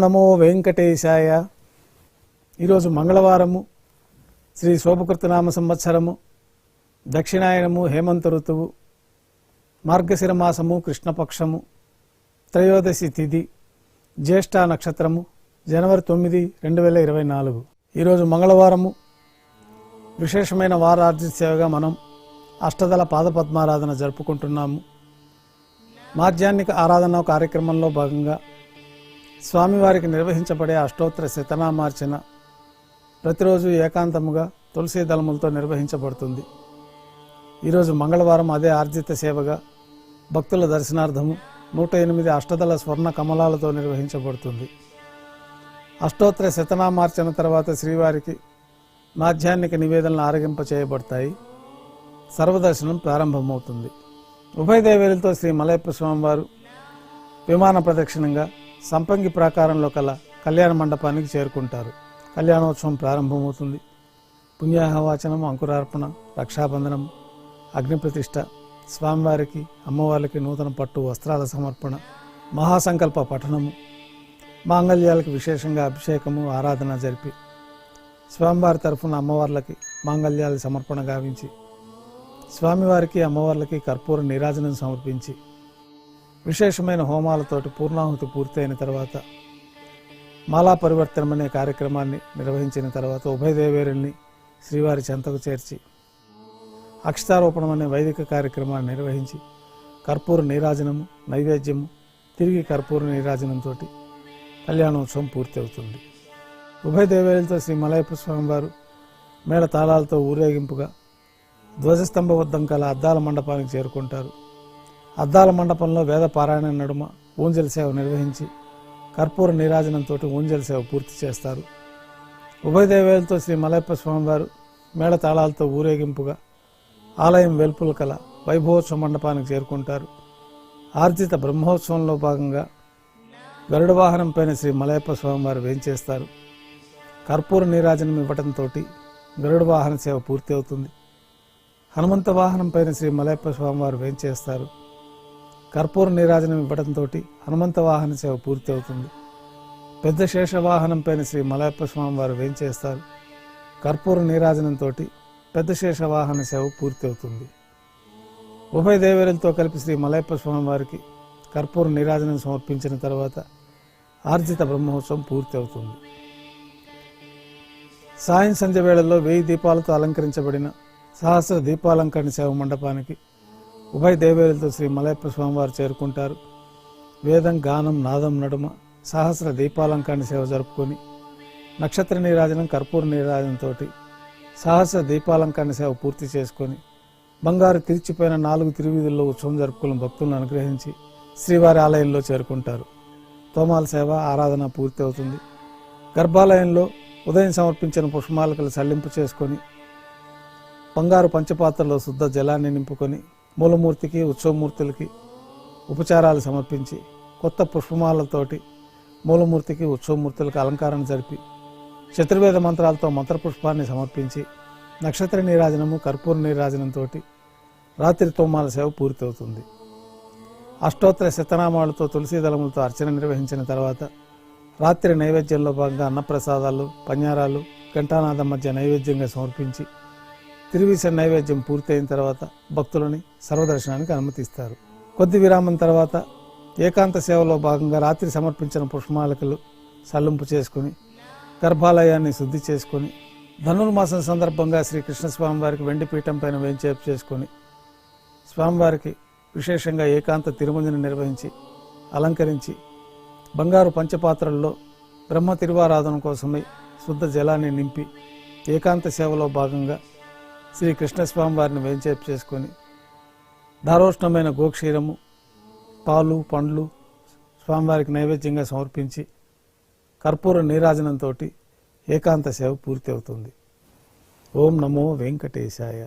నమో వెంకటేశాయ. ఈరోజు మంగళవారము శ్రీ శోభకృతనామ సంవత్సరము దక్షిణాయనము హేమంత ఋతువు మార్గశిర మాసము కృష్ణపక్షము త్రయోదశి తిథి జ్యేష్ఠ నక్షత్రము జనవరి తొమ్మిది రెండు వేల ఇరవై నాలుగు. ఈరోజు మంగళవారము విశేషమైన వారార్జిత సేవగా మనం అష్టదళ పాదపద్మారాధన జరుపుకుంటున్నాము. మాధ్యాన్నిక ఆరాధన కార్యక్రమంలో భాగంగా స్వామివారికి నిర్వహించబడే అష్టోత్తర శతనామార్చన ప్రతిరోజు ఏకాంతముగా తులసి దళములతో నిర్వహించబడుతుంది. ఈరోజు మంగళవారం అదే ఆర్జిత సేవగా భక్తుల దర్శనార్థము నూట ఎనిమిది అష్టదళ స్వర్ణ కమలాలతో నిర్వహించబడుతుంది. అష్టోత్తర శతనామార్చన తర్వాత శ్రీవారికి మాధ్యాన్నిక నివేదనలు ఆరగింప చేయబడతాయి సర్వదర్శనం ప్రారంభమవుతుంది. ఉభయదేవేలతో శ్రీ మలయప్ప స్వామివారు విమాన ప్రదక్షిణంగా సంపంగి ప్రాకారంలో కల కళ్యాణ మండపానికి చేరుకుంటారు. కళ్యాణోత్సవం ప్రారంభమవుతుంది. పుణ్యాహవాచనం అంకురార్పణ రక్షాబంధనం అగ్నిప్రతిష్ఠ స్వామివారికి అమ్మవారికి నూతన పట్టు వస్త్రాల సమర్పణ మహాసంకల్ప పఠనము మాంగళ్యాలకు విశేషంగా అభిషేకము ఆరాధన జరిపి స్వామివారి తరఫున అమ్మవార్లకి మాంగళ్యాల సమర్పణ గావించి స్వామివారికి అమ్మవార్లకి కర్పూర నీరాజనం సమర్పించి విశేషమైన హోమాలతోటి పూర్ణాహుతి పూర్తయిన తర్వాత మాలా పరివర్తనం అనే కార్యక్రమాన్ని నిర్వహించిన తర్వాత ఉభయదేవేరుల్ని శ్రీవారి చెంతకు చేర్చి అక్షతారోపణం అనే వైదిక కార్యక్రమాన్ని నిర్వహించి కర్పూర నీరాజనము నైవేద్యము తిరిగి కర్పూర నీరాజనంతో కళ్యాణోత్సవం పూర్తి అవుతుంది ఉభయ దేవేరులతో శ్రీ మలయప్ప స్వామివారు మేళ తాళాలతో ఊరేగింపుగా ధ్వజస్తంభ వద్దం కల అద్దాల మండపానికి చేరుకుంటారు. అద్దాల మండపంలో వేద పారాయణ నడుమ ఊంజల సేవ నిర్వహించి కర్పూర నీరాజనంతో ఊంజల సేవ పూర్తి చేస్తారు. ఉభయ దేవేలతో శ్రీ మలయప్ప స్వామివారు మేళతాళాలతో ఊరేగింపుగా ఆలయం వెల్పుల కల వైభవోత్సవ మండపానికి చేరుకుంటారు. ఆర్జిత బ్రహ్మోత్సవంలో భాగంగా గరుడ వాహనం పైన శ్రీ మలయప్ప స్వామివారు వేంచేస్తారు. కర్పూర నీరాజనం ఇవ్వటంతో గరుడ వాహన సేవ పూర్తి అవుతుంది. హనుమంత వాహనం పైన శ్రీ మలయప్ప స్వామివారు వేంచేస్తారు. కర్పూర నీరాజనం ఇవ్వడంతో హనుమంత వాహన సేవ పూర్తి అవుతుంది పెద్ద శేషవాహనం పైన శ్రీ మలయప్ప స్వామి వారు వేంచేస్తారు కర్పూర నీరాజనంతో పెద్ద శేషవాహన సేవ పూర్తి అవుతుంది ఉభయ దేవేరులతో కలిపి శ్రీ మలయప్ప స్వామి వారికి కర్పూర నీరాజనం సమర్పించిన తర్వాత ఆర్జిత బ్రహ్మోత్సవం పూర్తి అవుతుంది సాయం సంధ్య వేళల్లో వెయ్యి దీపాలతో అలంకరించబడిన సహస్ర దీపాలంకరణ సేవ మండపానికి ఉభయ దేవేలతో శ్రీ మలయప్ప స్వామివారు చేరుకుంటారు. వేదం గానం నాదం నడుమ సహస్ర దీపాలంకారణ సేవ జరుపుకొని నక్షత్ర నీరాజనం కర్పూర నీరాజనంతో సహస్ర దీపాలంకారణ సేవ పూర్తి చేసుకొని బంగారు తిరిచిపోయిన నాలుగు తిరువీధుల్లో ఉత్సవం జరుపుకున్న భక్తులను అనుగ్రహించి శ్రీవారి ఆలయంలో చేరుకుంటారు. తోమాల సేవ ఆరాధన పూర్తి అవుతుంది గర్భాలయంలో ఉదయం సమర్పించిన పుష్పమాలకలు సల్లింపు చేసుకొని బంగారు పంచపాత్రలో శుద్ధ జలాన్ని నింపుకొని మూలమూర్తికి ఉత్సవమూర్తులకి ఉపచారాలు సమర్పించి కొత్త పుష్పమాలతోటి మూలమూర్తికి ఉత్సవమూర్తులకు అలంకారం జరిపి చతుర్వేద మంత్రాలతో మంత్రపుష్పాన్ని సమర్పించి నక్షత్ర నీరాజనము కర్పూర నీరాజనంతో రాత్రి తోమాల సేవ పూర్తవుతుంది. అష్టోత్తర శతనామాలతో తులసి దళములతో అర్చన నిర్వహించిన తర్వాత రాత్రి నైవేద్యంలో భాగంగా అన్నప్రసాదాలు పన్యారాలు ఘంటానాథం మధ్య నైవేద్యంగా సమర్పించి తిరువీస నైవేద్యం పూర్తయిన తర్వాత భక్తులని సర్వదర్శనానికి అనుమతిస్తారు. కొద్ది విరామం తర్వాత ఏకాంత సేవలో భాగంగా రాత్రి సమర్పించిన పుష్పమాలకలు సల్లింపు చేసుకుని గర్భాలయాన్ని శుద్ధి చేసుకొని ధనుర్మాసం సందర్భంగా శ్రీ కృష్ణస్వామి వారికి వెండి పీఠం పైన వేంచేపు చేసుకొని స్వామివారికి విశేషంగా ఏకాంత తిరుమంజన నిర్వహించి అలంకరించి బంగారు పంచపాత్రల్లో బ్రహ్మ తిరువారాధన కోసమై శుద్ధ జలాన్ని నింపి ఏకాంత సేవలో భాగంగా శ్రీ కృష్ణస్వామి వారిని వేంచేపు చేసుకొని దారోష్ణమైన గోక్షీరము పాలు పండ్లు స్వామివారికి నైవేద్యంగా సమర్పించి కర్పూర నీరాజనంతో ఏకాంత సేవ పూర్తి అవుతుంది. ఓం నమో వెంకటేశాయ.